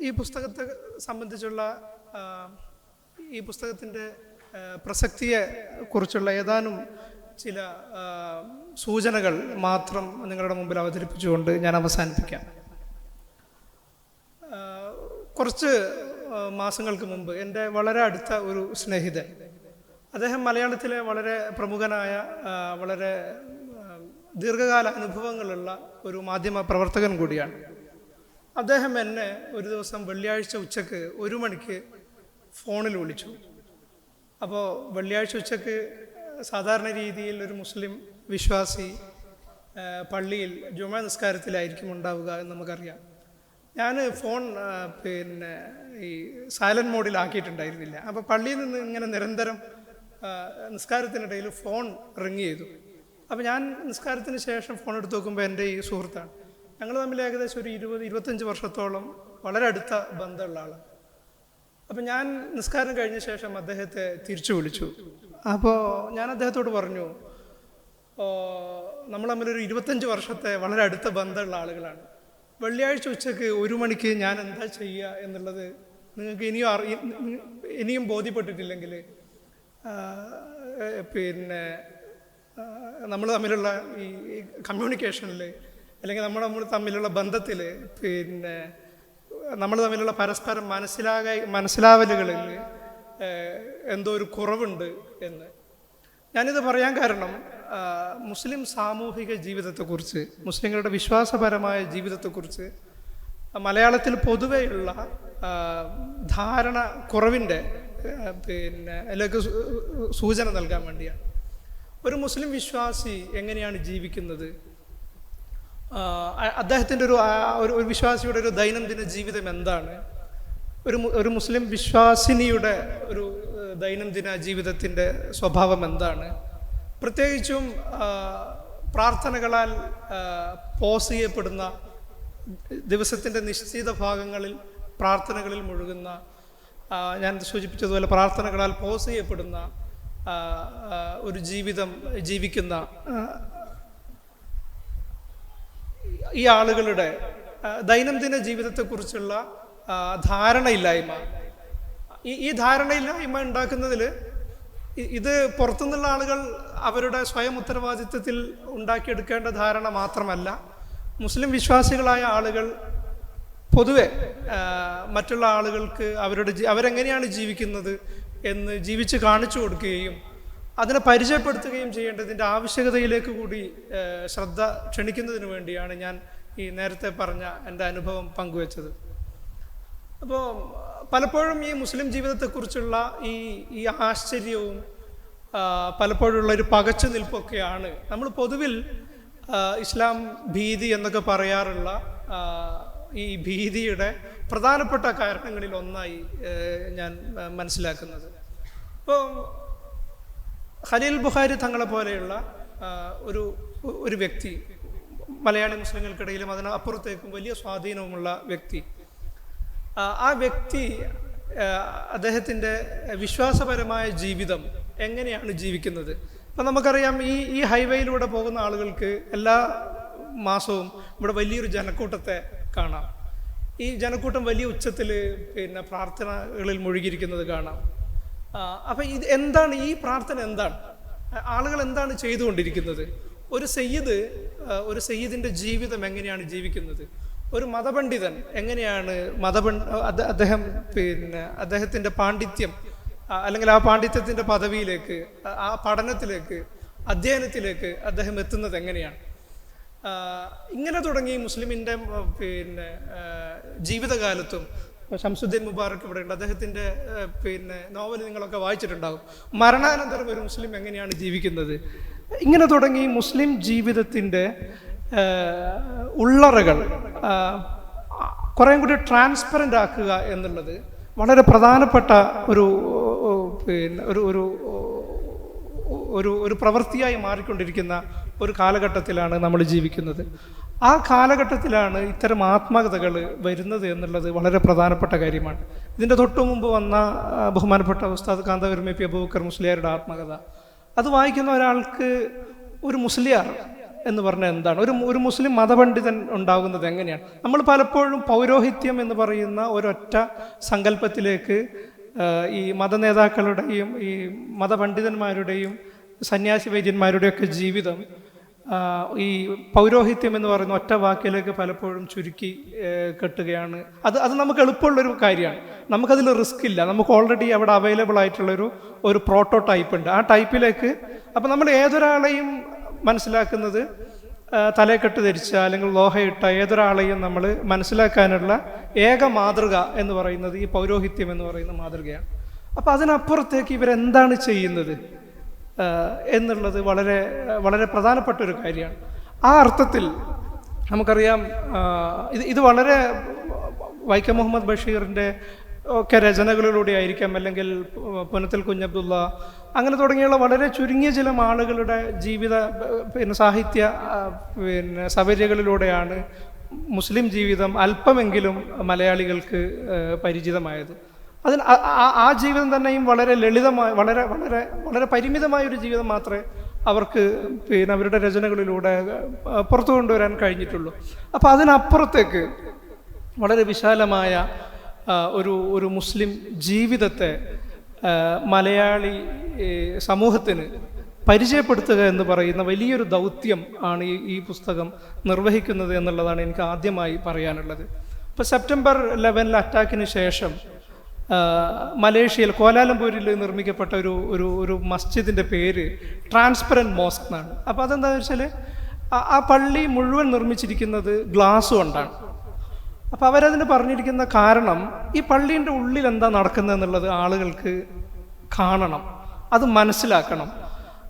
ഈ പുസ്തകത്തെ സംബന്ധിച്ചുള്ള ഈ പുസ്തകത്തിന്റെ പ്രസക്തിയെ കുറിച്ചുള്ള ഏതാനും ചില സൂചനകൾ മാത്രം നിങ്ങളുടെ മുമ്പിൽ അവതരിപ്പിച്ചുകൊണ്ട് ഞാൻ അവസാനിപ്പിക്കാം. കുറച്ച് മാസങ്ങൾക്ക് മുമ്പ് എന്റെ വളരെ അടുത്ത ഒരു സ്നേഹിതൻ അദ്ദേഹം മലയാളത്തിലെ വളരെ പ്രമുഖനായ വളരെ ദീർഘകാല അനുഭവങ്ങളുള്ള ഒരു മാധ്യമ പ്രവർത്തകൻ കൂടിയാണ്. അദ്ദേഹം എന്നെ ഒരു ദിവസം വെള്ളിയാഴ്ച ഉച്ചയ്ക്ക് ഒരു മണിക്ക് ഫോണിൽ വിളിച്ചു. അപ്പോൾ വെള്ളിയാഴ്ച ഉച്ചയ്ക്ക് സാധാരണ രീതിയിൽ ഒരു മുസ്ലിം വിശ്വാസി പള്ളിയിൽ ജുമാ നിസ്കാരത്തിലായിരിക്കും ഉണ്ടാവുക എന്ന് നമുക്കറിയാം. ഞാൻ ഫോൺ പിന്നെ ഈ സൈലന്റ് മോഡിലാക്കിയിട്ടുണ്ടായിരുന്നില്ല. അപ്പോൾ പള്ളിയിൽ നിന്ന് ഇങ്ങനെ നിരന്തരം നിസ്കാരത്തിനിടയിൽ ഫോൺ റിങ് ചെയ്തു. അപ്പോൾ ഞാൻ നിസ്കാരത്തിന് ശേഷം ഫോൺ എടുത്ത് നോക്കുമ്പോൾ എന്റെ ഈ സുഹൃത്താണ്. ഞങ്ങൾ തമ്മിൽ ഏകദേശം ഒരു ഇരുപത് ഇരുപത്തഞ്ച് വർഷത്തോളം വളരെ അടുത്ത ബന്ധമുള്ള ആളാണ് അപ്പം ഞാൻ നിസ്കാരം കഴിഞ്ഞ ശേഷം അദ്ദേഹത്തെ തിരിച്ചു വിളിച്ചു. അപ്പോൾ ഞാൻ അദ്ദേഹത്തോട് പറഞ്ഞു നമ്മൾ തമ്മിലൊരു ഇരുപത്തഞ്ച് വർഷത്തെ വളരെ അടുത്ത ബന്ധമുള്ള ആളുകളാണ്. വെള്ളിയാഴ്ച ഉച്ചയ്ക്ക് ഒരു മണിക്ക് ഞാൻ എന്താ ചെയ്യുക എന്നുള്ളത് നിങ്ങൾക്ക് ഇനിയും അറി ഇനിയും ബോധ്യപ്പെട്ടിട്ടില്ലെങ്കിൽ പിന്നെ നമ്മൾ തമ്മിലുള്ള ഈ കമ്മ്യൂണിക്കേഷനിൽ അല്ലെങ്കിൽ നമ്മൾ നമ്മൾ തമ്മിലുള്ള ബന്ധത്തിൽ പിന്നെ നമ്മൾ തമ്മിലുള്ള പരസ്പരം മനസ്സിലാക മനസ്സിലാവലുകളിൽ എന്തോ ഒരു കുറവുണ്ട് എന്ന്. ഞാനിത് പറയാൻ കാരണം മുസ്ലിം സാമൂഹിക ജീവിതത്തെക്കുറിച്ച് മുസ്ലിങ്ങളുടെ വിശ്വാസപരമായ ജീവിതത്തെക്കുറിച്ച് മലയാളത്തിൽ പൊതുവെയുള്ള ധാരണ കുറവിന്റെ പിന്നെ അതിലേക്ക് സൂചന നൽകാൻ വേണ്ടിയാണ്. ഒരു മുസ്ലിം വിശ്വാസി എങ്ങനെയാണ് ജീവിക്കുന്നത്? അദ്ദേഹത്തിന്റെ ഒരു ഒരു വിശ്വാസിയുടെ ഒരു ദൈനംദിന ജീവിതം എന്താണ്? ഒരു ഒരു മുസ്ലിം വിശ്വാസിനിയുടെ ഒരു ദൈനംദിന ജീവിതത്തിന്റെ സ്വഭാവം എന്താണ്? പ്രത്യേകിച്ചും പ്രാർത്ഥനകളാൽ പോസ് ചെയ്യപ്പെടുന്ന ദിവസത്തിന്റെ നിശ്ചിത ഭാഗങ്ങളിൽ പ്രാർത്ഥനകളിൽ മുഴുകുന്ന ഞാൻ സൂചിപ്പിച്ചതുപോലെ പ്രാർത്ഥനകളാൽ പോസ് ചെയ്യപ്പെടുന്ന ഒരു ജീവിതം ജീവിക്കുന്ന ഈ ആളുകളുടെ ദൈനംദിന ജീവിതത്തെക്കുറിച്ചുള്ള ധാരണയില്ലായ്മ. ഈ ഈ ധാരണയില്ലായ്മ ഉണ്ടാക്കുന്നതിൽ ഇത് പുറത്തുനിന്നുള്ള ആളുകൾ അവരുടെ സ്വയം ഉത്തരവാദിത്വത്തിൽ ഉണ്ടാക്കിയെടുക്കേണ്ട ധാരണ മാത്രമല്ല. മുസ്ലിം വിശ്വാസികളായ ആളുകൾ പൊതുവെ മറ്റുള്ള ആളുകൾക്ക് അവരുടെ അവരെങ്ങനെയാണ് ജീവിക്കുന്നത് എന്ന് ജീവിച്ച് കാണിച്ചു കൊടുക്കുകയും അതിനെ പരിചയപ്പെടുത്തുകയും ചെയ്യേണ്ടതിന്റെ ആവശ്യകതയിലേക്ക് കൂടി ശ്രദ്ധ ക്ഷണിക്കുന്നതിന് വേണ്ടിയാണ് ഞാൻ ഈ നേരത്തെ പറഞ്ഞ എന്റെ അനുഭവം പങ്കുവച്ചത്. അപ്പോൾ പലപ്പോഴും ഈ മുസ്ലിം ജീവിതത്തെക്കുറിച്ചുള്ള ഈ ഈ ആശ്ചര്യവും പലപ്പോഴുള്ള ഒരു പകച്ചു നിൽപ്പൊക്കെയാണ് നമ്മൾ പൊതുവിൽ ഇസ്ലാം ഭീതി എന്നൊക്കെ പറയാറുള്ള ഈ ഭീതിയുടെ പ്രധാനപ്പെട്ട കാരണങ്ങളിൽ ഒന്നായി ഞാൻ മനസ്സിലാക്കുന്നത്. അപ്പോൾ ഖലീൽ ബുഖാരി തങ്ങളെ പോലെയുള്ള ഒരു ഒരു വ്യക്തി മലയാളി മുസ്ലിങ്ങൾക്കിടയിലും അതിന് അപ്പുറത്തേക്കും വലിയ സ്വാധീനവുമുള്ള വ്യക്തി. ആ, വ്യക്തി അദ്ദേഹത്തിന്റെ വിശ്വാസപരമായ ജീവിതം എങ്ങനെയാണ് ജീവിക്കുന്നത്? അപ്പം നമുക്കറിയാം ഈ ഈ ഹൈവേയിലൂടെ പോകുന്ന ആളുകൾക്ക് എല്ലാ മാസവും ഇവിടെ വലിയൊരു ജനക്കൂട്ടത്തെ കാണാം. ഈ ജനക്കൂട്ടം വലിയ ഉച്ചത്തിൽ പിന്നെ പ്രാർത്ഥനകളിൽ മുഴുകിയിരിക്കുന്നത് കാണാം. അപ്പം ഇത് എന്താണ് ഈ പ്രാർത്ഥന എന്താണ്? ആളുകൾ എന്താണ് ചെയ്തുകൊണ്ടിരിക്കുന്നത്? ഒരു സയ്യിദ് ഒരു സയ്യിദിന്റെ ജീവിതം എങ്ങനെയാണ് ജീവിക്കുന്നത്? ഒരു മതപണ്ഡിതൻ എങ്ങനെയാണ് മതപണ്ഡ അദ്ദേ- അദ്ദേഹം പിന്നെ അദ്ദേഹത്തിന്റെ പാണ്ഡിത്യം അല്ലെങ്കിൽ ആ പാണ്ഡിത്യത്തിന്റെ പദവിയിലേക്ക് ആ- പഠനത്തിലേക്ക് അധ്യയനത്തിലേക്ക് അദ്ദേഹം എത്തുന്നത് എങ്ങനെയാണ്? ഇങ്ങനെ തുടങ്ങി മുസ്ലിമിന്റെ പിന്നെ ജീവിതകാലത്തും ഷംസുദ്ദീൻ മുബാറക് ഇവിടെ ഉണ്ട്. അദ്ദേഹത്തിന്റെ പിന്നെ നോവൽ നിങ്ങളൊക്കെ വായിച്ചിട്ടുണ്ടാകും മരണാനന്തരം ഒരു മുസ്ലിം എങ്ങനെയാണ് ജീവിക്കുന്നത്? ഇങ്ങനെ തുടങ്ങി മുസ്ലിം ജീവിതത്തിന്റെ ഉള്ളറകൾ കുറേ കൂടി ട്രാൻസ്പെറന്റ് ആക്കുക എന്നുള്ളത് വളരെ പ്രധാനപ്പെട്ട ഒരു പിന്നെ ഒരു ഒരു ഒരു ഒരു പ്രവൃത്തിയായി മാറിക്കൊണ്ടിരിക്കുന്ന ഒരു കാലഘട്ടത്തിലാണ് നമ്മൾ ജീവിക്കുന്നത്. ആ കാലഘട്ടത്തിലാണ് ഇത്തരം ആത്മകഥകൾ വരുന്നത് എന്നുള്ളത് വളരെ പ്രധാനപ്പെട്ട കാര്യമാണ്. ഇതിന്റെ തൊട്ടു മുമ്പ് വന്ന ബഹുമാനപ്പെട്ട ഉസ്താദ് കാന്തവരുമ പി അബൂബക്കർ മുസ്ലിയാരുടെ ആത്മകഥ. അത് വായിക്കുന്ന ഒരാൾക്ക് ഒരു മുസ്ലിയാർ എന്ന് പറഞ്ഞാൽ എന്താണ്? ഒരു ഒരു മുസ്ലിം മതപണ്ഡിതൻ ഉണ്ടാകുന്നത് എങ്ങനെയാണ്? നമ്മൾ പലപ്പോഴും പൗരോഹിത്യം എന്ന് പറയുന്ന ഒരൊറ്റ സങ്കല്പത്തിലേക്ക് ഈ ഈ മതനേതാക്കളുടെയും ഈ മതപണ്ഡിതന്മാരുടെയും സന്യാസി വൈദ്യന്മാരുടെയൊക്കെ ജീവിതം ഈ പൗരോഹിത്യം എന്ന് പറയുന്ന ഒറ്റ വാക്കിലേക്ക് പലപ്പോഴും ചുരുക്കി കെട്ടുകയാണ്. അത് അത് നമുക്ക് എളുപ്പമുള്ളൊരു കാര്യമാണ്. നമുക്കതിൽ റിസ്ക് ഇല്ല. നമുക്ക് ഓൾറെഡി അവിടെ അവൈലബിൾ ആയിട്ടുള്ളൊരു ഒരു പ്രോട്ടോ ടൈപ്പ് ഉണ്ട്. ആ ടൈപ്പിലേക്ക് അപ്പം നമ്മൾ ഏതൊരാളെയും മനസ്സിലാക്കുന്നത് തലേക്കെട്ട് ധരിച്ച അല്ലെങ്കിൽ ലോഹയിട്ട ഏതൊരാളെയും നമ്മൾ മനസ്സിലാക്കാനുള്ള ഏക മാതൃക എന്ന് പറയുന്നത് ഈ പൗരോഹിത്യം എന്ന് പറയുന്ന മാതൃകയാണ്. അപ്പം അതിനപ്പുറത്തേക്ക് ഇവരെന്താണ് ചെയ്യുന്നത്? എന്നുള്ളത് വളരെ വളരെ പ്രധാനപ്പെട്ട ഒരു കാര്യമാണ്. ആ അർത്ഥത്തിൽ നമുക്കറിയാം ഇത് ഇത് വളരെ വൈക്കം മുഹമ്മദ് ബഷീറിന്റെ ഒക്കെ രചനകളിലൂടെ ആയിരിക്കാം അല്ലെങ്കിൽ പുനത്തിൽ കുഞ്ഞബ്ദുള്ള അങ്ങനെ തുടങ്ങിയുള്ള വളരെ ചുരുങ്ങിയ ചില ആളുകളുടെ ജീവിത പിന്നെ സാഹിത്യ പിന്നെ സൗകര്യങ്ങളിലൂടെയാണ് മുസ്ലിം ജീവിതം അല്പമെങ്കിലും മലയാളികൾക്ക് പരിചിതമായത്. അതിന് ആ- ജീവിതം തന്നെയും വളരെ ലളിതമായ വളരെ വളരെ വളരെ പരിമിതമായ ഒരു ജീവിതം മാത്രമേ അവർക്ക് പിന്നെ അവരുടെ രചനകളിലൂടെ പുറത്തു കൊണ്ടുവരാൻ കഴിഞ്ഞിട്ടുള്ളൂ. അപ്പോൾ അതിനപ്പുറത്തേക്ക് വളരെ വിശാലമായ ഒരു ഒരു മുസ്ലിം ജീവിതത്തെ മലയാളി സമൂഹത്തിന് പരിചയപ്പെടുത്തുക എന്ന് പറയുന്ന വലിയൊരു ദൗത്യം ആണ് ഈ ഈ പുസ്തകം നിർവഹിക്കുന്നത് എന്നുള്ളതാണ് എനിക്ക് ആദ്യമായി പറയാനുള്ളത്. ഇപ്പോൾ സെപ്റ്റംബർ ലെവനിലെ അറ്റാക്കിന് ശേഷം മലേഷ്യയിൽ കോലാലംപൂരിൽ നിർമ്മിക്കപ്പെട്ട ഒരു ഒരു ഒരു മസ്ജിദിന്റെ പേര് ട്രാൻസ്പെറന്റ് മോസ്ക് എന്നാണ്. അപ്പോൾ അതെന്താണെന്ന് വെച്ചാൽ ആ- പള്ളി മുഴുവൻ നിർമ്മിച്ചിരിക്കുന്നത് ഗ്ലാസ് കൊണ്ടാണ്. അപ്പോൾ അവരതിന് പറഞ്ഞിരിക്കുന്ന കാരണം ഈ പള്ളീന്റെ ഉള്ളിൽ എന്താ നടക്കുന്നത് എന്നുള്ളത് ആളുകൾക്ക് കാണണം. അത് മനസ്സിലാക്കണം.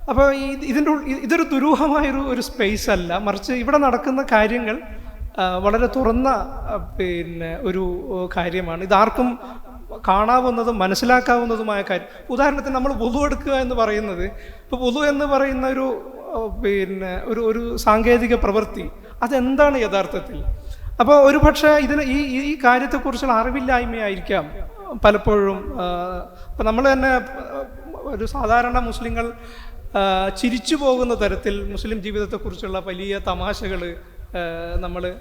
അപ്പോൾ ഈ ഇതിന്റെ ഇതൊരു ദുരൂഹമായൊരു ഒരു സ്പേസ് അല്ല. മറിച്ച് ഇവിടെ നടക്കുന്ന കാര്യങ്ങൾ വളരെ തുറന്ന പിന്നെ ഒരു കാര്യമാണ്. ഇതാർക്കും കാണാവുന്നതും മനസ്സിലാക്കാവുന്നതുമായ കാര്യം. ഉദാഹരണത്തിന് നമ്മൾ വുളു എടുക്കുക എന്ന് പറയുന്നത് ഇപ്പോൾ വുളു എന്ന് പറയുന്ന ഒരു പിന്നെ ഒരു ഒരു സാങ്കേതിക പ്രവൃത്തി അതെന്താണ് യഥാർത്ഥത്തിൽ? അപ്പോൾ ഒരു പക്ഷേ ഇതിന് ഈ ഈ- കാര്യത്തെക്കുറിച്ചുള്ള അറിവില്ലായ്മയായിരിക്കാം പലപ്പോഴും ഇപ്പം നമ്മൾ തന്നെ ഒരു സാധാരണ മുസ്ലിങ്ങൾ ചിരിച്ചു പോകുന്ന തരത്തിൽ മുസ്ലിം ജീവിതത്തെക്കുറിച്ചുള്ള വലിയ തമാശകൾ നമ്മൾ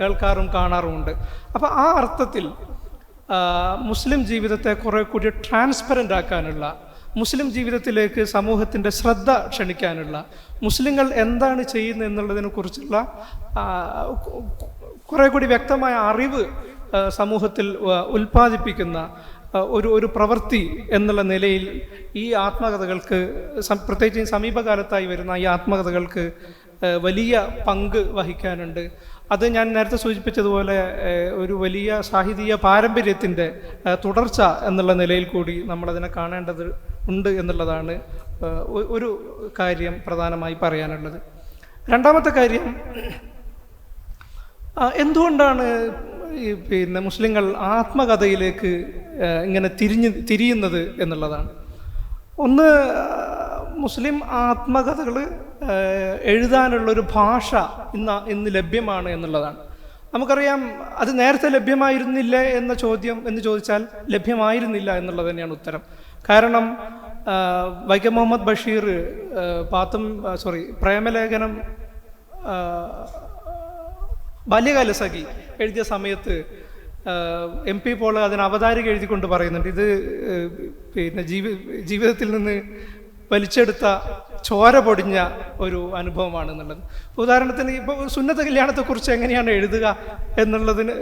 കേൾക്കാറും കാണാറുമുണ്ട്. അപ്പോൾ ആ അർത്ഥത്തിൽ മുസ്ലിം ജീവിതത്തെ കുറേ കൂടി ട്രാൻസ്പെറന്റ് ആക്കാനുള്ള മുസ്ലിം ജീവിതത്തിലേക്ക് സമൂഹത്തിന്റെ ശ്രദ്ധ ക്ഷണിക്കാനുള്ള മുസ്ലിങ്ങൾ എന്താണ് ചെയ്യുന്നത് എന്നുള്ളതിനെ കുറിച്ചുള്ള കുറെ കൂടി വ്യക്തമായ അറിവ് സമൂഹത്തിൽ ഉൽപ്പാദിപ്പിക്കുന്ന ഒരു ഒരു പ്രവൃത്തി എന്നുള്ള നിലയിൽ ഈ ആത്മകഥകൾക്ക് പ്രത്യേകിച്ച് സമീപകാലത്തായി വരുന്ന ഈ ആത്മകഥകൾക്ക് വലിയ പങ്ക് വഹിക്കാനുണ്ട്. അത് ഞാൻ നേരത്തെ സൂചിപ്പിച്ചതുപോലെ ഒരു വലിയ സാഹിതീയ പാരമ്പര്യത്തിന്റെ തുടർച്ച എന്നുള്ള നിലയിൽ കൂടി നമ്മളതിനെ കാണേണ്ടത് ഉണ്ട് എന്നുള്ളതാണ് ഒരു കാര്യം പ്രധാനമായി പറയാനുള്ളത്. രണ്ടാമത്തെ കാര്യം എന്തുകൊണ്ടാണ് ഈ പിന്നെ മുസ്ലിങ്ങൾ ആത്മകഥയിലേക്ക് ഇങ്ങനെ തിരിഞ്ഞ് തിരിയുന്നത് എന്നുള്ളതാണ്. ഒന്ന് മുസ്ലിം ആത്മകഥകൾ എഴുതാനുള്ളൊരു ഭാഷ ഇന്ന് ഇന്ന് ലഭ്യമാണ് എന്നുള്ളതാണ്. നമുക്കറിയാം അത് നേരത്തെ ലഭ്യമായിരുന്നില്ല എന്ന ചോദ്യം എന്ന് ചോദിച്ചാൽ ലഭ്യമായിരുന്നില്ല എന്നുള്ളത് തന്നെയാണ് ഉത്തരം. കാരണം വൈക്കം മുഹമ്മദ് ബഷീർ പാത്തും സോറി പ്രേമലേഖനം ബാല്യകാലസഖി ബാല്യകാല സഖി എഴുതിയ സമയത്ത് എം പി പോൾ അതിന് അവതാരിക എഴുതിക്കൊണ്ട് പറയുന്നുണ്ട്. ഇത് പിന്നെ ജീവി ജീവിതത്തിൽ നിന്ന് വലിച്ചെടുത്ത ചോര പൊടിഞ്ഞ ഒരു അനുഭവമാണ് എന്നുള്ളത് ഉദാഹരണത്തിന് ഇപ്പോൾ സുന്നത്ത കല്യാണത്തെക്കുറിച്ച് എങ്ങനെയാണ് എഴുതുക എന്നുള്ളതിന്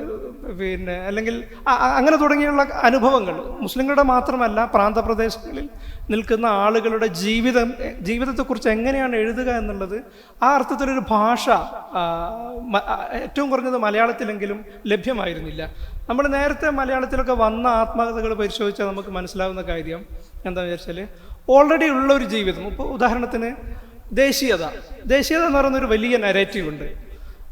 പിന്നെ അല്ലെങ്കിൽ അങ്ങനെ തുടങ്ങിയുള്ള അനുഭവങ്ങൾ. മുസ്ലിങ്ങളുടെ മാത്രമല്ല പ്രാന്തപ്രദേശങ്ങളിൽ നിൽക്കുന്ന ആളുകളുടെ ജീവിതം ജീവിതത്തെക്കുറിച്ച് എങ്ങനെയാണ് എഴുതുക എന്നുള്ളത് ആ അർത്ഥത്തിലൊരു ഭാഷ ഏറ്റവും കുറഞ്ഞത് മലയാളത്തിലെങ്കിലും ലഭ്യമായിരുന്നില്ല. നമ്മൾ നേരത്തെ മലയാളത്തിലൊക്കെ വന്ന ആത്മകഥകൾ പരിശോധിച്ചാൽ നമുക്ക് മനസ്സിലാവുന്ന കാര്യം എന്താണെന്ന് വെച്ചാൽ ഓൾറെഡി ഉള്ള ഒരു ജീവിതം. ഇപ്പോൾ ഉദാഹരണത്തിന് ദേശീയത. ദേശീയത എന്ന് പറയുന്ന ഒരു വലിയ നരേറ്റീവ് ഉണ്ട്.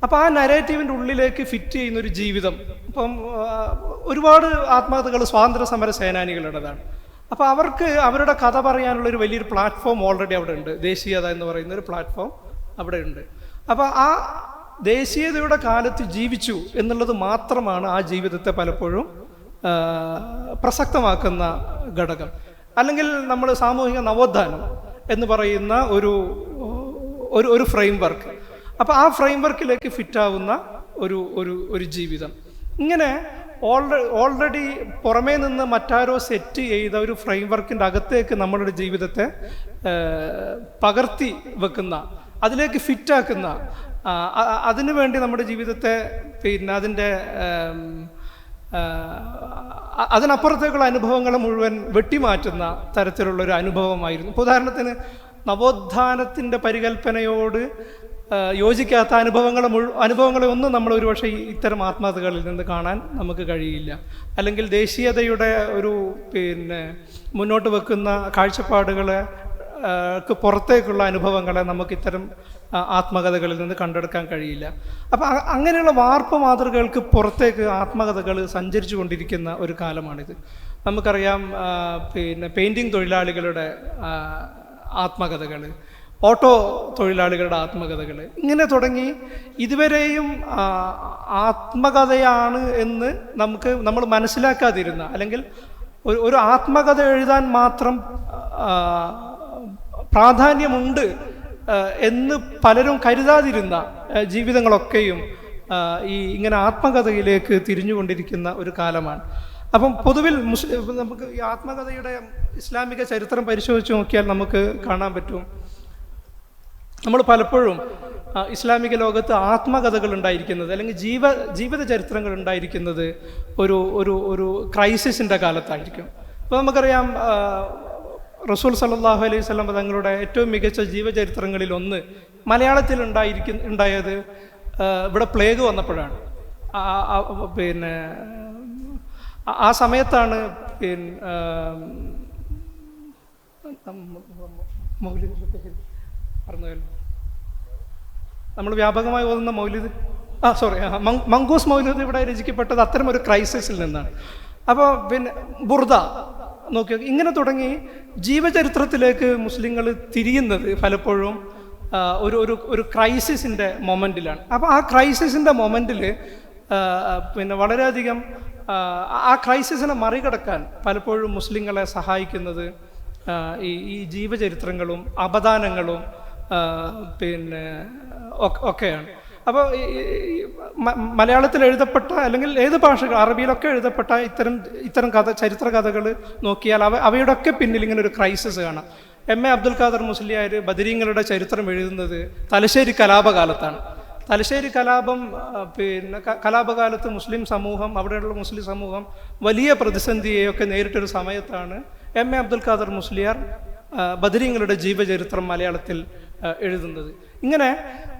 അപ്പോൾ ആ നരേറ്റീവിന്റെ ഉള്ളിലേക്ക് ഫിറ്റ് ചെയ്യുന്ന ഒരു ജീവിതം. ഇപ്പം ഒരുപാട് ആത്മകഥകൾ സ്വാതന്ത്ര്യ സമര സേനാനികളുടേതാണ്. അപ്പോൾ അവർക്ക് അവരുടെ കഥ പറയാനുള്ള ഒരു വലിയൊരു പ്ലാറ്റ്ഫോം ഓൾറെഡി അവിടെ ഉണ്ട്. ദേശീയത എന്ന് പറയുന്ന ഒരു പ്ലാറ്റ്ഫോം അവിടെ ഉണ്ട്. അപ്പോൾ ആ ദേശീയതയുടെ കാലത്ത് ജീവിച്ചു എന്നുള്ളത് മാത്രമാണ് ആ ജീവിതത്തെ പലപ്പോഴും പ്രസക്തമാക്കുന്ന ഘടകം. അല്ലെങ്കിൽ നമ്മൾ സാമൂഹിക നവോത്ഥാനം എന്ന് പറയുന്ന ഒരു ഒരു ഒരു ഫ്രെയിം വർക്ക് അപ്പോൾ ആ ഫ്രെയിം വർക്കിലേക്ക് ഫിറ്റാവുന്ന ഒരു ഒരു ഒരു ജീവിതം. ഇങ്ങനെ ഓൾറെഡി പുറമേ നിന്ന് മറ്റാരോ സെറ്റ് ചെയ്ത ഒരു ഫ്രെയിം വർക്കിന്റെ അകത്തേക്ക് നമ്മളുടെ ജീവിതത്തെ പകർത്തി വെക്കുന്ന അതിലേക്ക് ഫിറ്റാക്കുന്ന അതിനു വേണ്ടി നമ്മുടെ ജീവിതത്തെ പിന്നെ അതിന്റെ അതിനപ്പുറത്തേക്കുള്ള അനുഭവങ്ങൾ മുഴുവൻ വെട്ടിമാറ്റുന്ന തരത്തിലുള്ള ഒരു അനുഭവമായിരുന്നു. ഇപ്പോൾ ഉദാഹരണത്തിന് നവോത്ഥാനത്തിന്റെ പരികൽപ്പനയോട് യോജിക്കാത്ത അനുഭവങ്ങൾ മുഴു അനുഭവങ്ങളെ ഒന്നും നമ്മൾ ഒരുപക്ഷെ ഇത്തരം ആത്മകഥകളിൽ നിന്ന് കാണാൻ നമുക്ക് കഴിയില്ല. അല്ലെങ്കിൽ ദേശീയതയുടെ ഒരു പിന്നെ മുന്നോട്ട് വെക്കുന്ന കാഴ്ചപ്പാടുകളെ പുറത്തേക്കുള്ള അനുഭവങ്ങളെ നമുക്ക് ഇത്തരം ആത്മകഥകളിൽ നിന്ന് കണ്ടെടുക്കാൻ കഴിയില്ല. അപ്പം അങ്ങനെയുള്ള വാർപ്പ് മാതൃകകൾക്ക് പുറത്തേക്ക് ആത്മകഥകൾ സഞ്ചരിച്ചു കൊണ്ടിരിക്കുന്ന ഒരു കാലമാണിത്. നമുക്കറിയാം പിന്നെ പെയിന്റിങ് തൊഴിലാളികളുടെ ആത്മകഥകൾ ഓട്ടോ തൊഴിലാളികളുടെ ആത്മകഥകൾ ഇങ്ങനെ തുടങ്ങി ഇതുവരെയും ആത്മകഥയാണ് എന്ന് നമുക്ക് നമ്മൾ മനസ്സിലാക്കാതിരുന്ന അല്ലെങ്കിൽ ഒരു ആത്മകഥ എഴുതാൻ മാത്രം പ്രാധാന്യമുണ്ട് എന്ന് പലരും കരുതാതിരുന്ന ജീവിതങ്ങളൊക്കെയും ഈ ഇങ്ങനെ ആത്മകഥയിലേക്ക് തിരിഞ്ഞുകൊണ്ടിരിക്കുന്ന ഒരു കാലമാണ്. അപ്പം പൊതുവിൽ നമുക്ക് ഈ ആത്മകഥയുടെ ഇസ്ലാമിക ചരിത്രം പരിശോധിച്ച് നോക്കിയാൽ നമുക്ക് കാണാൻ പറ്റും. നമ്മൾ പലപ്പോഴും ഇസ്ലാമിക ലോകത്ത് ആത്മകഥകൾ ഉണ്ടായിരിക്കുന്നത് അല്ലെങ്കിൽ ജീവ ജീവിത ചരിത്രങ്ങൾ ഉണ്ടായിരിക്കുന്നത് ഒരു ഒരു ഒരു ക്രൈസിസിന്റെ കാലത്തായിരിക്കും. അപ്പോൾ നമുക്കറിയാം റസൂൽ സല്ലല്ലാഹു അലൈഹി സ്വലം തങ്ങളുടെ ഏറ്റവും മികച്ച ജീവചരിത്രങ്ങളിൽ ഒന്ന് മലയാളത്തിൽ ഉണ്ടായിരിക്കുന്ന ഉണ്ടായത് ഇവിടെ പ്ലേഗ് വന്നപ്പോഴാണ്. പിന്നെ ആ- സമയത്താണ് പിന്നെ പറഞ്ഞല്ലോ നമ്മൾ വ്യാപകമായി ഓതുന്ന മൗലിദ് ആ സോറി മങ്കൂസ് മൗലിദ് ഇവിടെ രചിക്കപ്പെട്ടത് അത്തരം ഒരു ക്രൈസിസിൽ നിന്നാണ്. അപ്പോൾ പിന്നെ ബുർദ നോക്കി ഇങ്ങനെ തുടങ്ങി ജീവചരിത്രത്തിലേക്ക് മുസ്ലിങ്ങൾ തിരിയുന്നത് പലപ്പോഴും ഒരു ഒരു ഒരു ക്രൈസിസിന്റെ മൊമെന്റിലാണ്. അപ്പോൾ ആ ക്രൈസിസിന്റെ മൊമെന്റിൽ പിന്നെ വളരെയധികം ആ, ക്രൈസിസിനെ മറികടക്കാൻ പലപ്പോഴും മുസ്ലിങ്ങളെ സഹായിക്കുന്നത് ഈ ഈ ജീവചരിത്രങ്ങളും അപദാനങ്ങളും പിന്നെ ഒക്കെ- ഒക്കെയാണ്. അപ്പോൾ മലയാളത്തിൽ എഴുതപ്പെട്ട അല്ലെങ്കിൽ ഏത് ഭാഷകൾ അറബിയിലൊക്കെ എഴുതപ്പെട്ട ഇത്തരം ഇത്തരം കഥ ചരിത്ര കഥകൾ നോക്കിയാൽ അവ അവയുടെയൊക്കെ പിന്നിൽ ഇങ്ങനെ ഒരു ക്രൈസിസ് കാണാം. എം എ അബ്ദുൽ ഖാദർ മുസ്ലിയാർ ബദരീങ്ങളുടെ ചരിത്രം എഴുതുന്നത് തലശ്ശേരി കലാപകാലത്താണ്. തലശ്ശേരി കലാപം പിന്നെ കലാപകാലത്ത് മുസ്ലിം സമൂഹം അവിടെയുള്ള മുസ്ലിം സമൂഹം വലിയ പ്രതിസന്ധിയെയൊക്കെ നേരിട്ടൊരു സമയത്താണ് എം എ അബ്ദുൽ ഖാദർ മുസ്ലിയാർ ബദരീങ്ങളുടെ ജീവചരിത്രം മലയാളത്തിൽ എഴുതുന്നത്. ഇങ്ങനെ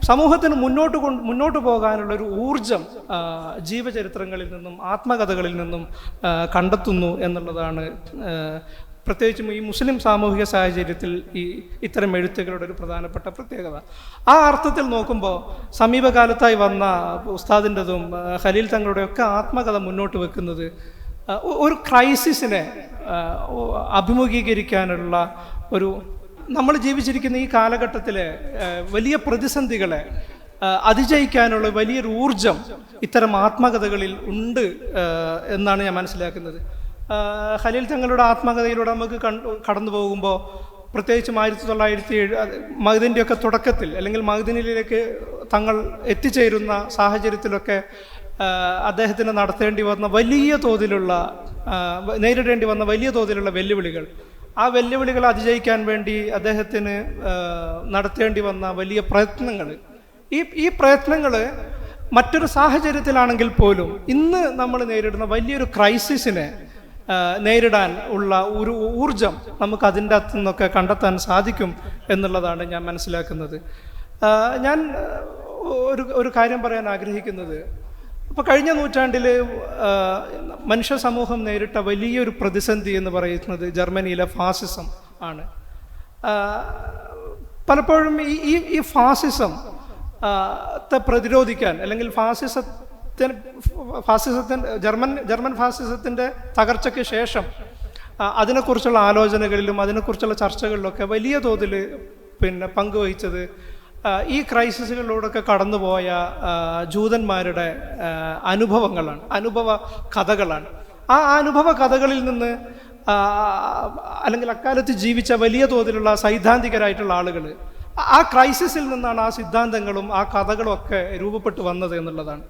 സമൂഹത്തിന് മുന്നോട്ട് കൊണ്ട് മുന്നോട്ട് പോകാനുള്ള ഒരു ഊർജം ജീവചരിത്രങ്ങളിൽ നിന്നും ആത്മകഥകളിൽ നിന്നും കണ്ടെത്തുന്നു എന്നുള്ളതാണ് പ്രത്യേകിച്ചും ഈ മുസ്ലിം സാമൂഹിക സാഹചര്യത്തിൽ ഈ ഇത്തരം എഴുത്തുകളുടെ ഒരു പ്രധാനപ്പെട്ട പ്രത്യേകത. ആ അർത്ഥത്തിൽ നോക്കുമ്പോൾ സമീപകാലത്തായി വന്ന ഉസ്താദിന്റെതും ഖലീൽ തങ്ങളുടെയൊക്കെ ആത്മകഥ മുന്നോട്ട് വെക്കുന്നത് ഒരു ക്രൈസിസിനെ അഭിമുഖീകരിക്കാനുള്ള ഒരു നമ്മൾ ജീവിച്ചിരിക്കുന്ന ഈ കാലഘട്ടത്തിൽ വലിയ പ്രതിസന്ധികളെ അതിജയിക്കാനുള്ള വലിയൊരു ഊർജം ഇത്തരം ആത്മകഥകളിൽ ഉണ്ട് എന്നാണ് ഞാൻ മനസ്സിലാക്കുന്നത്. ഖലീൽ തങ്ങളുടെ ആത്മകഥയിലൂടെ നമുക്ക് കടന്നു പോകുമ്പോൾ പ്രത്യേകിച്ചും ആയിരത്തി തൊള്ളായിരത്തി ഏഴ് മഹദിന്റെയൊക്കെ തുടക്കത്തിൽ അല്ലെങ്കിൽ മഹദിനിലേക്ക് തങ്ങൾ എത്തിച്ചേരുന്ന സാഹചര്യത്തിലൊക്കെ അദ്ദേഹത്തിന് നടത്തേണ്ടി വന്ന വലിയ തോതിലുള്ള നേരിടേണ്ടി വന്ന വലിയ തോതിലുള്ള വെല്ലുവിളികൾ ആ വെല്ലുവിളികൾ അതിജയിക്കാൻ വേണ്ടി അദ്ദേഹത്തിന് നടത്തേണ്ടി വന്ന വലിയ പ്രയത്നങ്ങൾ. ഈ ഈ പ്രയത്നങ്ങൾ മറ്റൊരു സാഹചര്യത്തിലാണെങ്കിൽ പോലും ഇന്ന് നമ്മൾ നേരിടുന്ന വലിയൊരു ക്രൈസിസിനെ നേരിടാൻ ഉള്ള ഒരു ഊർജം നമുക്ക് അതിന്റെ അകത്തു നിന്നൊക്കെ കണ്ടെത്താൻ സാധിക്കും എന്നുള്ളതാണ് ഞാൻ മനസ്സിലാക്കുന്നത്. ഞാൻ ഒരു ഒരു കാര്യം പറയാൻ ആഗ്രഹിക്കുന്നത്. അപ്പോൾ കഴിഞ്ഞ നൂറ്റാണ്ടിൽ മനുഷ്യ സമൂഹം നേരിട്ട വലിയൊരു പ്രതിസന്ധി എന്ന് പറയുന്നത് ജർമ്മനിയിലെ ഫാസിസം ആണ്. പലപ്പോഴും ഈ ഈ ഫാസിസം ത്തെ പ്രതിരോധിക്കാൻ അല്ലെങ്കിൽ ഫാസിസത്തിന് ഫാസിസത്തിന്റെ ജർമ്മൻ ജർമ്മൻ ഫാസിസത്തിന്റെ തകർച്ചയ്ക്ക് ശേഷം അതിനെക്കുറിച്ചുള്ള ആലോചനകളിലും അതിനെക്കുറിച്ചുള്ള ചർച്ചകളിലൊക്കെ വലിയ തോതിൽ പിന്നെ പങ്കുവഹിച്ചത് ഈ ക്രൈസിസുകളിലൂടെയൊക്കെ കടന്നുപോയ ജൂതന്മാരുടെ അനുഭവങ്ങളാണ് അനുഭവ കഥകളാണ്. ആ അനുഭവ കഥകളിൽ നിന്ന് അല്ലെങ്കിൽ അക്കാലത്ത് ജീവിച്ച വലിയ തോതിലുള്ള സൈദ്ധാന്തികരായിട്ടുള്ള ആളുകൾ ആ ക്രൈസിസിൽ നിന്നാണ് ആ സിദ്ധാന്തങ്ങളും ആ കഥകളും ഒക്കെ രൂപപ്പെട്ടു വന്നത് എന്നുള്ളതാണ്.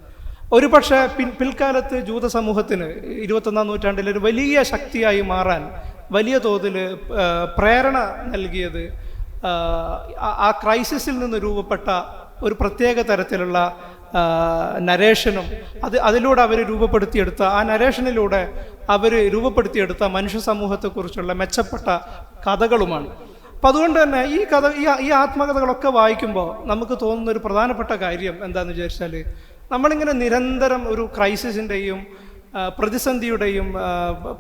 ഒരുപക്ഷെ പിൻ പിൽക്കാലത്ത് ജൂത സമൂഹത്തിന് ഇരുപത്തൊന്നാം നൂറ്റാണ്ടിൽ ഒരു വലിയ ശക്തിയായി മാറാൻ വലിയ തോതിൽ പ്രേരണ നൽകിയത് ആ, ക്രൈസിസിൽ നിന്ന് രൂപപ്പെട്ട ഒരു പ്രത്യേക തരത്തിലുള്ള നരേഷനും അത് അതിലൂടെ അവർ രൂപപ്പെടുത്തിയെടുത്ത ആ നരേഷനിലൂടെ അവർ രൂപപ്പെടുത്തിയെടുത്ത മനുഷ്യ സമൂഹത്തെക്കുറിച്ചുള്ള മെച്ചപ്പെട്ട കഥകളുമാണ്. അപ്പം അതുകൊണ്ട് തന്നെ ഈ കഥ ഈ ഈ ആത്മകഥകളൊക്കെ വായിക്കുമ്പോൾ നമുക്ക് തോന്നുന്ന ഒരു പ്രധാനപ്പെട്ട കാര്യം എന്താണെന്ന് വിചാരിച്ചാൽ നമ്മളിങ്ങനെ നിരന്തരം ഒരു ക്രൈസിസിന്റെയും പ്രതിസന്ധിയുടെയും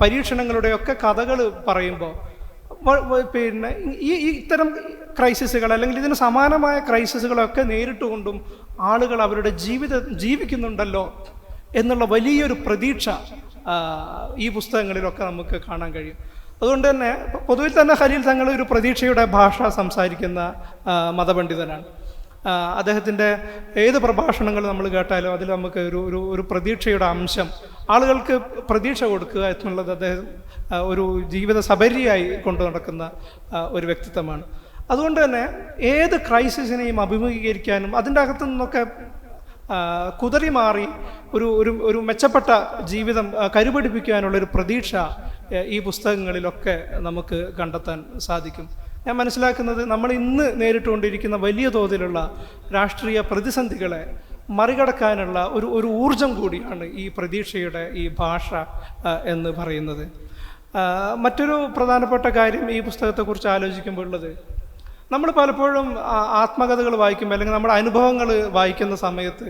പരീക്ഷണങ്ങളുടെയും ഒക്കെ കഥകൾ പറയുമ്പോൾ പിന്നെ ഈ ഇത്തരം ക്രൈസിസുകൾ അല്ലെങ്കിൽ ഇതിന് സമാനമായ ക്രൈസിസുകളൊക്കെ നേരിട്ടുകൊണ്ടും ആളുകൾ അവരുടെ ജീവിത ജീവിക്കുന്നുണ്ടല്ലോ എന്നുള്ള വലിയൊരു പ്രതീക്ഷ ഈ പുസ്തകങ്ങളിലൊക്കെ നമുക്ക് കാണാൻ കഴിയും. അതുകൊണ്ട് തന്നെ പൊതുവിൽ തന്നെ ഖലീൽ തങ്ങൾ ഒരു പ്രതീക്ഷയുടെ ഭാഷ സംസാരിക്കുന്ന മതപണ്ഡിതനാണ്. അദ്ദേഹത്തിന്റെ ഏത് പ്രഭാഷണങ്ങൾ നമ്മൾ കേട്ടാലും അതിൽ നമുക്ക് ഒരു ഒരു ഒരു പ്രതീക്ഷയുടെ അംശം ആളുകൾക്ക് പ്രതീക്ഷ കൊടുക്കുക എന്നുള്ളത് അദ്ദേഹം ഒരു ജീവിത സബരിയായി കൊണ്ടു നടക്കുന്ന ഒരു വ്യക്തിത്വമാണ്. അതുകൊണ്ട് തന്നെ ഏത് ക്രൈസിസിനെയും അഭിമുഖീകരിക്കാനും അതിന്റെ അകത്തു നിന്നൊക്കെ കുതറി മാറി ഒരു ഒരു ഒരു മെച്ചപ്പെട്ട ജീവിതം ആ, കരുപിടിപ്പിക്കാനുള്ള ഒരു പ്രതീക്ഷ ഈ പുസ്തകങ്ങളിലൊക്കെ നമുക്ക് കണ്ടെത്താൻ സാധിക്കും. ഞാൻ മനസ്സിലാക്കുന്നത് നമ്മൾ ഇന്ന് നേരിട്ടുകൊണ്ടിരിക്കുന്ന വലിയ തോതിലുള്ള രാഷ്ട്രീയ പ്രതിസന്ധികളെ മറികടക്കാനുള്ള ഒരു ഒരു ഊർജം കൂടിയാണ് ഈ പ്രതീക്ഷയുടെ ഈ ഭാഷ എന്ന് പറയുന്നത്. മറ്റൊരു പ്രധാനപ്പെട്ട കാര്യം ഈ പുസ്തകത്തെക്കുറിച്ച് ആലോചിക്കുമ്പോൾ ഉള്ളത്. നമ്മൾ പലപ്പോഴും ആത്മകഥകൾ വായിക്കുമ്പോൾ അല്ലെങ്കിൽ നമ്മുടെ അനുഭവങ്ങൾ വായിക്കുന്ന സമയത്ത്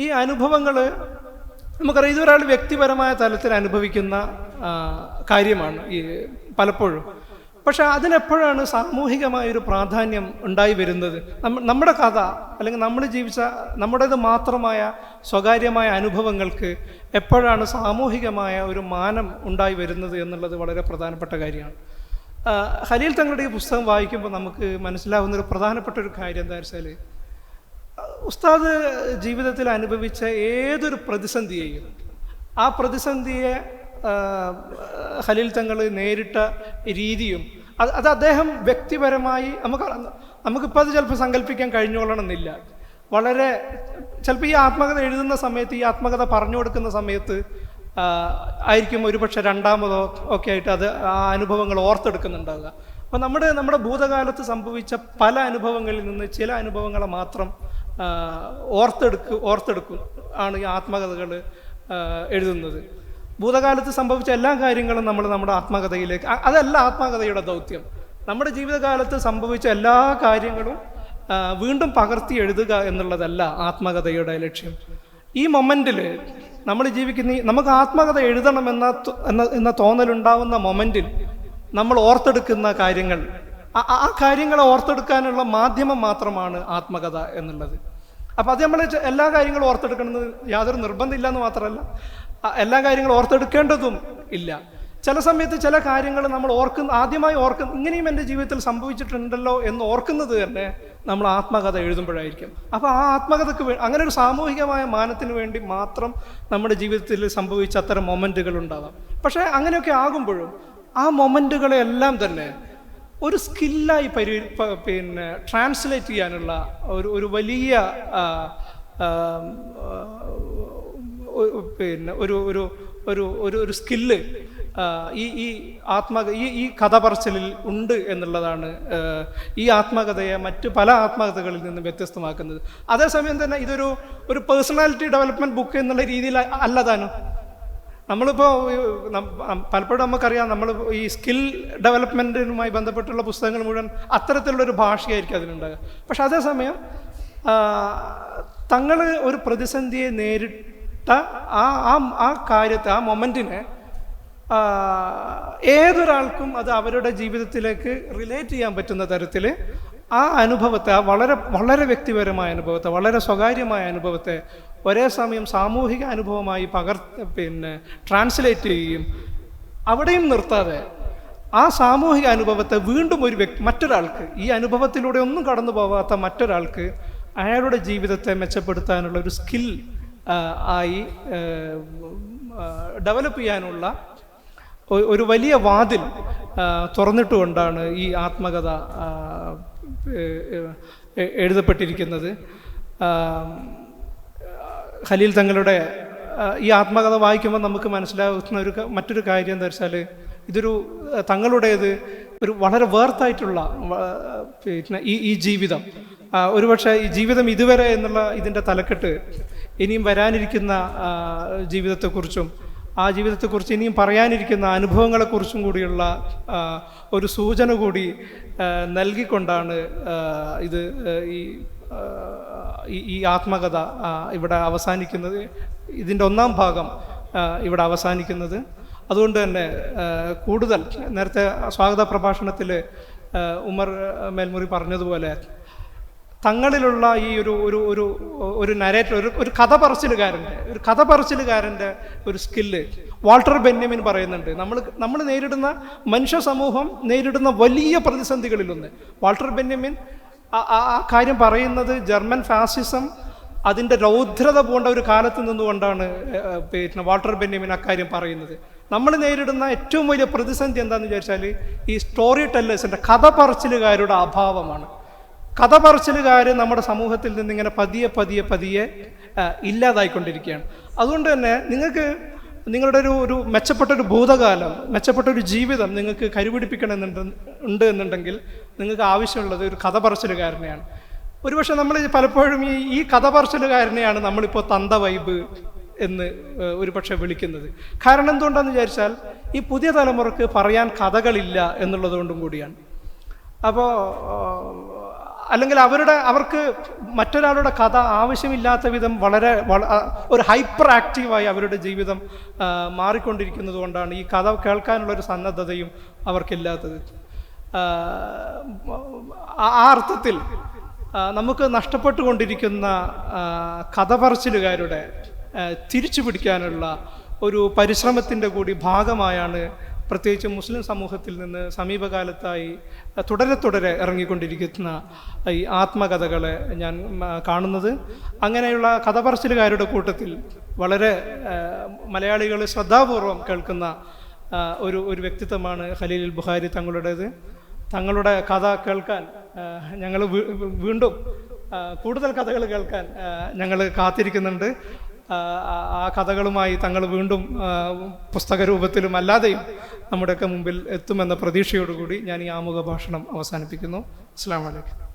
ഈ അനുഭവങ്ങൾ നമുക്കറിയാം ഇതൊരാൾ വ്യക്തിപരമായ തലത്തിൽ അനുഭവിക്കുന്ന കാര്യമാണ് ഈ പലപ്പോഴും. പക്ഷെ അതിനെപ്പോഴാണ് സാമൂഹികമായൊരു പ്രാധാന്യം ഉണ്ടായി വരുന്നത്? നമ്മ നമ്മുടെ കഥ അല്ലെങ്കിൽ നമ്മൾ ജീവിച്ച നമ്മുടേത് മാത്രമായ സ്വകാര്യമായ അനുഭവങ്ങൾക്ക് എപ്പോഴാണ് സാമൂഹികമായ ഒരു മാനം ഉണ്ടായി വരുന്നത് എന്നുള്ളത് വളരെ പ്രധാനപ്പെട്ട കാര്യമാണ്. ഹലീൽ തങ്ങളുടെ ഈ പുസ്തകം വായിക്കുമ്പോൾ നമുക്ക് മനസ്സിലാവുന്ന ഒരു പ്രധാനപ്പെട്ട ഒരു കാര്യം എന്താ വെച്ചാൽ ഉസ്താദ് ജീവിതത്തിൽ അനുഭവിച്ച ഏതൊരു പ്രതിസന്ധിയെയും ആ പ്രതിസന്ധിയെ ഖലീൽ തങ്ങൾ നേരിട്ട രീതിയും അത് അത് അദ്ദേഹം വ്യക്തിപരമായി നമുക്ക് നമുക്കിപ്പോൾ അത് ചിലപ്പോൾ സങ്കല്പിക്കാൻ കഴിഞ്ഞോളണമെന്നില്ല. വളരെ ചിലപ്പോൾ ഈ ആത്മകഥ എഴുതുന്ന സമയത്ത് ഈ ആത്മകഥ പറഞ്ഞു കൊടുക്കുന്ന സമയത്ത് ആയിരിക്കും ഒരുപക്ഷെ രണ്ടാമതോ ഒക്കെ ആയിട്ട് അത് ആ അനുഭവങ്ങൾ ഓർത്തെടുക്കുന്നുണ്ടാവുക. അപ്പോൾ നമ്മുടെ നമ്മുടെ ഭൂതകാലത്ത് സംഭവിച്ച പല അനുഭവങ്ങളിൽ നിന്ന് ചില അനുഭവങ്ങളെ മാത്രം ഓർത്തെടുക്ക് ഓർത്തെടുക്കും ആണ് ഈ ആത്മകഥകൾ എഴുതുന്നത്. ഭൂതകാലത്ത് സംഭവിച്ച എല്ലാ കാര്യങ്ങളും നമ്മൾ നമ്മുടെ ആത്മകഥയിലേക്ക് അതല്ല ആത്മകഥയുടെ ദൗത്യം. നമ്മുടെ ജീവിതകാലത്ത് സംഭവിച്ച എല്ലാ കാര്യങ്ങളും വീണ്ടും പകർത്തി എഴുതുക എന്നുള്ളതല്ല ആത്മകഥയുടെ ലക്ഷ്യം. ഈ മൊമെന്റിൽ നമ്മൾ ജീവിക്കുന്ന നമുക്ക് ആത്മകഥ എഴുതണമെന്ന എന്ന തോന്നലുണ്ടാവുന്ന മൊമെന്റിൽ നമ്മൾ ഓർത്തെടുക്കുന്ന കാര്യങ്ങൾ ആ- കാര്യങ്ങളെ ഓർത്തെടുക്കാനുള്ള മാധ്യമം മാത്രമാണ് ആത്മകഥ എന്നുള്ളത്. അപ്പോൾ അത് നമ്മൾ എല്ലാ കാര്യങ്ങളും ഓർത്തെടുക്കണമെന്ന് യാതൊരു നിർബന്ധമില്ല എന്ന് മാത്രമല്ല. എല്ലാ കാര്യങ്ങളും ഓർത്തെടുക്കേണ്ടതും ഇല്ല. ചില സമയത്ത് ചില കാര്യങ്ങൾ നമ്മൾ ഓർക്കുന്ന ആദ്യമായി ഓർക്കുന്ന ഇങ്ങനെയും എന്റെ ജീവിതത്തിൽ സംഭവിച്ചിട്ടുണ്ടല്ലോ എന്ന് ഓർക്കുന്നത് തന്നെ നമ്മൾ ആത്മകഥ എഴുതുമ്പോഴായിരിക്കും. അപ്പോൾ ആ ആത്മകഥക്ക് വേ അങ്ങനെ ഒരു സാമൂഹികമായ മാനത്തിന് വേണ്ടി മാത്രം നമ്മുടെ ജീവിതത്തിൽ സംഭവിച്ച അത്തരം മൊമെന്റുകൾ ഉണ്ടാവാം. പക്ഷേ അങ്ങനെയൊക്കെ ആകുമ്പോഴും ആ മൊമെന്റുകളെല്ലാം തന്നെ ഒരു സ്കില്ലായി പരി പിന്നെ ട്രാൻസ്ലേറ്റ് ചെയ്യാനുള്ള ഒരു ഒരു വലിയ പിന്നെ ഒരു ഒരു ഒരു ഒരു ഒരു സ്കില്ല് ഈ ഈ ആത്മക ഈ ഈ കഥ പറച്ചിലിൽ ഉണ്ട് എന്നുള്ളതാണ് ഈ ആത്മകഥയെ മറ്റ് പല ആത്മകഥകളിൽ നിന്നും വ്യത്യസ്തമാക്കുന്നത്. അതേസമയം തന്നെ ഇതൊരു ഒരു പേഴ്സണാലിറ്റി ഡെവലപ്മെന്റ് ബുക്ക് എന്നുള്ള രീതിയിൽ അല്ലതാനും നമ്മളിപ്പോൾ പലപ്പോഴും നമുക്കറിയാം നമ്മൾ ഈ സ്കിൽ ഡെവലപ്മെന്റിനുമായി ബന്ധപ്പെട്ടുള്ള പുസ്തകങ്ങൾ മുഴുവൻ അത്തരത്തിലുള്ളൊരു ഭാഷയായിരിക്കും അതിനുണ്ടാകുക പക്ഷെ അതേസമയം തങ്ങൾ ഒരു പ്രതിസന്ധിയെ നേരിട്ട ആ ആ ആ കാര്യത്തെ ആ മൊമെന്റിനെ ഏതൊരാൾക്കും അത് അവരുടെ ജീവിതത്തിലേക്ക് റിലേറ്റ് ചെയ്യാൻ പറ്റുന്ന തരത്തിൽ ആ അനുഭവത്തെ ആ വളരെ വളരെ വ്യക്തിപരമായ അനുഭവത്തെ വളരെ സ്വകാര്യമായ അനുഭവത്തെ ഒരേ സമയം സാമൂഹിക അനുഭവമായി പകർ പിന്നെ ട്രാൻസ്ലേറ്റ് ചെയ്യുകയും അവിടെയും നിർത്താതെ ആ സാമൂഹിക അനുഭവത്തെ വീണ്ടും ഒരു വ്യക്തി മറ്റൊരാൾക്ക് ഈ അനുഭവത്തിലൂടെ ഒന്നും കടന്നു പോകാത്ത മറ്റൊരാൾക്ക് അയാളുടെ ജീവിതത്തെ മെച്ചപ്പെടുത്താനുള്ള ഒരു സ്കിൽ ആയി ഡെവലപ്പ് ചെയ്യാനുള്ള ഒരു വലിയ വാതിൽ തുറന്നിട്ടുകൊണ്ടാണ് ഈ ആത്മകഥ എഴുതപ്പെട്ടിരിക്കുന്നത്. ഖലീൽ തങ്ങളുടെ ഈ ആത്മകഥ വായിക്കുമ്പോൾ നമുക്ക് മനസ്സിലാകുന്ന ഒരു മറ്റൊരു കാര്യം എന്താ വെച്ചാൽ ഇതൊരു തങ്ങളുടേത് ഒരു വളരെ വേർത്തായിട്ടുള്ള പിന്നെ ഈ ഈ ജീവിതം. ഒരുപക്ഷെ ഈ ജീവിതം ഇതുവരെ എന്നുള്ള ഇതിന്റെ തലക്കെട്ട് ഇനിയും വരാനിരിക്കുന്ന ജീവിതത്തെക്കുറിച്ചും ആ ജീവിതത്തെക്കുറിച്ച് ഇനിയും പറയാനിരിക്കുന്ന അനുഭവങ്ങളെക്കുറിച്ചും കൂടിയുള്ള ഒരു സൂചന കൂടി നൽകിക്കൊണ്ടാണ് ഇത് ഈ- ഈ ആത്മകഥ ഇവിടെ അവസാനിക്കുന്നത്. ഇതിന്റെ ഒന്നാം ഭാഗം ഇവിടെ അവസാനിക്കുന്നത്. അതുകൊണ്ട് തന്നെ കൂടുതൽ നേരത്തെ സ്വാഗത പ്രഭാഷണത്തിൽ ഉമർ മേൽമുറി പറഞ്ഞതുപോലെ തങ്ങളിലുള്ള ഈ ഒരു ഒരു ഒരു ഒരു നരേറ്റർ ഒരു ഒരു കഥ പറച്ചിലുകാരന്റെ ഒരു കഥ പറച്ചിലുകാരന്റെ ഒരു സ്കില്ല് വാൾട്ടർ ബെന്യമിൻ പറയുന്നുണ്ട്. നമ്മൾ നമ്മൾ നേരിടുന്ന മനുഷ്യ സമൂഹം നേരിടുന്ന വലിയ പ്രതിസന്ധികളിലൊന്ന്. വാൾട്ടർ ബെന്യമിൻ ആ ആ- കാര്യം പറയുന്നത് ജർമ്മൻ ഫാസിസം അതിന്റെ രൗദ്രത പോണ്ട ഒരു കാലത്ത് നിന്നുകൊണ്ടാണ് പിന്നെ വാൾട്ടർ ബെന്യമിൻ അക്കാര്യം പറയുന്നത്. നമ്മൾ നേരിടുന്ന ഏറ്റവും വലിയ പ്രതിസന്ധി എന്താണെന്ന് വിചാരിച്ചാൽ ഈ സ്റ്റോറി ടെല്ലേഴ്സിന്റെ കഥ പറച്ചിലുകാരുടെ അഭാവമാണ്. കഥ പറച്ചിലുകാർ നമ്മുടെ സമൂഹത്തിൽ നിന്ന് ഇങ്ങനെ പതിയെ പതിയെ പതിയെ ഇല്ലാതായിക്കൊണ്ടിരിക്കുകയാണ്. അതുകൊണ്ട് തന്നെ നിങ്ങൾക്ക് നിങ്ങളുടെ ഒരു ഒരു മെച്ചപ്പെട്ട ഒരു ഭൂതകാലം മെച്ചപ്പെട്ട ഒരു ജീവിതം നിങ്ങൾക്ക് കരുപിടിപ്പിക്കണമെന്നുണ്ട് ഉണ്ട് എന്നുണ്ടെങ്കിൽ നിങ്ങൾക്ക് ആവശ്യമുള്ളത് ഒരു കഥ പറച്ചിലുകാരനെയാണ് ഒരുപക്ഷെ നമ്മൾ പലപ്പോഴും ഈ ഈ കഥ പറച്ചിലുകാരനെയാണ് നമ്മളിപ്പോൾ തന്ത വൈബ് എന്ന് ഒരു ഒരുപക്ഷെ വിളിക്കുന്നത്. കാരണം എന്തുകൊണ്ടാണെന്ന് വിചാരിച്ചാൽ ഈ പുതിയ തലമുറയ്ക്ക് പറയാൻ കഥകളില്ല എന്നുള്ളത് കൊണ്ടും കൂടിയാണ് അപ്പോൾ അല്ലെങ്കിൽ അവരുടെ അവർക്ക് മറ്റൊരാളുടെ കഥ ആവശ്യമില്ലാത്ത വിധം വളരെ വള- ഒരു ഹൈപ്പർ ആക്റ്റീവായി അവരുടെ ജീവിതം മാറിക്കൊണ്ടിരിക്കുന്നത് കൊണ്ടാണ് ഈ കഥ കേൾക്കാനുള്ള ഒരു സന്നദ്ധതയും അവർക്കില്ലാത്തത്. ആ, അർത്ഥത്തിൽ നമുക്ക് നഷ്ടപ്പെട്ടുകൊണ്ടിരിക്കുന്ന കഥ പറച്ചിലുകാരുടെ തിരിച്ചു പിടിക്കാനുള്ള ഒരു പരിശ്രമത്തിന്റെ കൂടി ഭാഗമായാണ് പ്രത്യേകിച്ച് മുസ്ലിം സമൂഹത്തിൽ നിന്ന് സമീപകാലത്തായി തുടരെ തുടരെ ഇറങ്ങിക്കൊണ്ടിരിക്കുന്ന ഈ ആത്മകഥകളെ ഞാൻ കാണുന്നത്. അങ്ങനെയുള്ള കഥ പറച്ചിലുകാരുടെ കൂട്ടത്തിൽ വളരെ മലയാളികൾ ശ്രദ്ധാപൂർവം കേൾക്കുന്ന ഒരു ഒരു വ്യക്തിത്വമാണ് ഖലീൽ ബുഹാരി തങ്ങളുടേത്. തങ്ങളുടെ കഥ കേൾക്കാൻ ഞങ്ങൾ വീണ്ടും കൂടുതൽ കഥകൾ കേൾക്കാൻ ഞങ്ങൾ കാത്തിരിക്കുന്നുണ്ട്. ആ, കഥകളുമായി തങ്ങൾ വീണ്ടും പുസ്തക രൂപത്തിലും അല്ലാതെയും നമ്മുടെയൊക്കെ മുമ്പിൽ എത്തുമെന്ന പ്രതീക്ഷയോടുകൂടി ഞാൻ ഈ ആമുഖ ഭാഷണം അവസാനിപ്പിക്കുന്നു. അസ്സാം വലൈക്കും